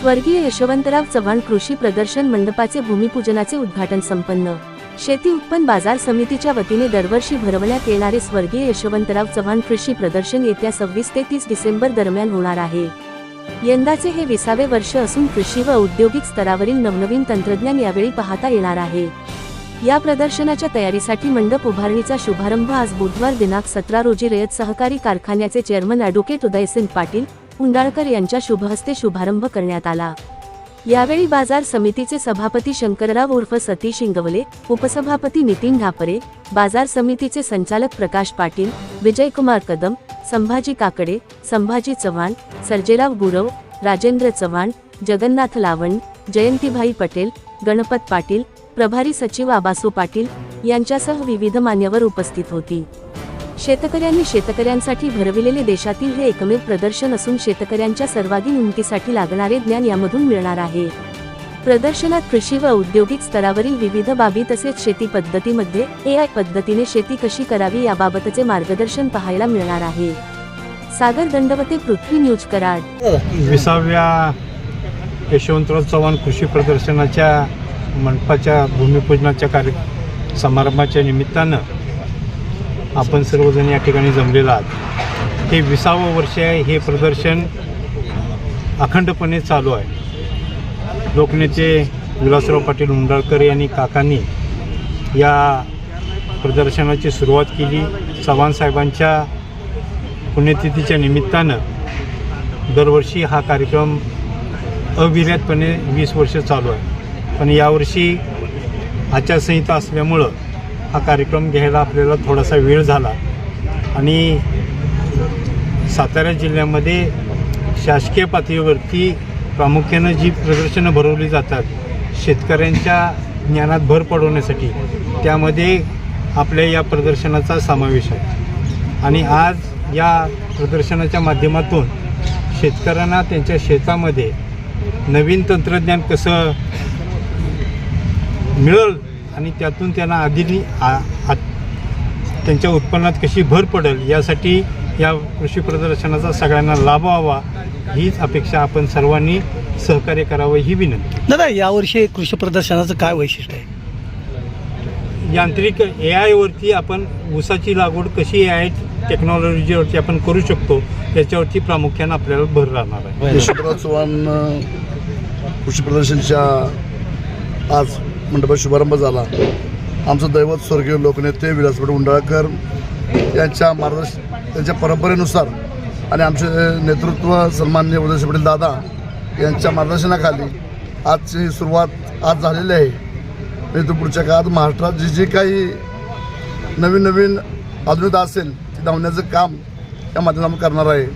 स्वर्गीय यशवंतराव चव्हाण कृषी प्रदर्शन मंडपाचे भूमिपूजनाचे उद्घाटन संपन्न. शेती उत्पन्न बाजार समितीच्या वतीने दरवर्षी भरवण्यात येणारे स्वर्गीय यशवंतराव चव्हाण कृषी प्रदर्शन येत्या सव्वीस ते तीस डिसेंबर दरम्यान होणार आहे. यंदाचे हे विसावे वर्ष असून कृषी व औद्योगिक स्तरावरील नवनवीन तंत्रज्ञान यावेळी पाहता येणार आहे. या प्रदर्शनाच्या तयारीसाठी मंडप उभारणीचा शुभारंभ आज बुधवार दिनांक सतरा रोजी रयत सहकारी कारखान्याचे चेअरमन अॅडव्होकेट उदयसिंग पाटील उंडाळकर यांच्या शुभहस्ते शुभारंभ करण्यात आला. यावेळी बाजार समितीचे सभापती शंकरराव उर्फ सतीश इंगवले उपसभापती नितीन ढापरे बाजार समितीचे संचालक प्रकाश पाटील विजयकुमार कदम संभाजी काकडे संभाजी चव्हाण सर्जेराव गुरव राजेंद्र चव्हाण जगन्नाथ लावण जयंतीभाई पटेल गणपत पाटील प्रभारी सचिव आबासू पाटील यांच्यासह विविध मान्यवर उपस्थित होती. शेतकऱ्यांनी शेतकऱ्यांसाठी भरविलेले देशातील हे एकमेव प्रदर्शन असून शेतकऱ्यांच्या सर्वांगीण उन्नतीसाठी लागणारे ज्ञान यामधून मिळणार आहे. प्रदर्शनात कृषी व औद्योगिक स्तरावरील विविध बाबी तसेच शेती पद्धतीमध्ये ए आय पद्धतीने शेती कशी करावी याबाबतचे मार्गदर्शन पाहायला मिळणार आहे. सागर दंडवते पृथ्वी न्यूज कराड. विसाव्या यशवंतराव चव्हाण कृषी प्रदर्शनाच्या मंडपाच्या भूमिपूजनाच्या कार्य समारंभाच्या निमित्तानं आपण सर्वजण या ठिकाणी जमलेलो आहात. हे विसावं वर्ष आहे हे प्रदर्शन अखंडपणे चालू आहे. लोकनेते विलासराव पाटील मुंडाळकर यांनी काकांनी या प्रदर्शनाची सुरुवात केली. चव्हाण साहेबांच्या पुण्यतिथीच्या निमित्तानं दरवर्षी हा कार्यक्रम अविरतपणे वीस वर्ष चालू आहे. पण यावर्षी आचारसंहिता असल्यामुळं हा कार्यक्रम घ्यायला आपल्याला थोडासा वेळ झाला. आणि सातारा जिल्ह्यामध्ये शासकीय पातळीवरती प्रामुख्यानं जी प्रदर्शनं भरवली जातात शेतकऱ्यांच्या ज्ञानात भर पडवण्यासाठी त्यामध्ये आपल्या या प्रदर्शनाचा समावेश आहे. आणि आज या प्रदर्शनाच्या माध्यमातून शेतकऱ्यांना त्यांच्या शेतामध्ये नवीन तंत्रज्ञान कसं मिळेल आणि त्यातून त्यांना आधी आ- त्यांच्या उत्पन्नात कशी भर पडेल यासाठी या कृषी प्रदर्शनाचा सगळ्यांना लाभ व्हावा हीच अपेक्षा आपण सर्वांनी सहकार्य करावं ही विनंती. दादा यावर्षी कृषी प्रदर्शनाचं काय वैशिष्ट्य आहे? यांत्रिक ए आयवरती आपण ऊसाची लागवड कशी ए आय टेक्नॉलॉजीवरती आपण करू शकतो याच्यावरती प्रामुख्यानं आपल्याला भर राहणार आहे. यशवंतराव चव्हाण कृषी प्रदर्शनच्या आज मंडप शुभारंभ झाला. आमचं दैवत स्वर्गीय लोकनेते विलासभट उंडाळकर यांच्या मार्गदर्श त्यांच्या परंपरेनुसार आणि आमचे नेतृत्व सन्मान्य उदयश पटेल दादा यांच्या मार्गदर्शनाखाली आजची सुरुवात आज झालेली आहे. आणि पुढच्या काळात महाराष्ट्रात जी जी काही नवीन नवीन आधुनिकता असेल ती धावण्याचं काम या माध्यमातून करणार आहे.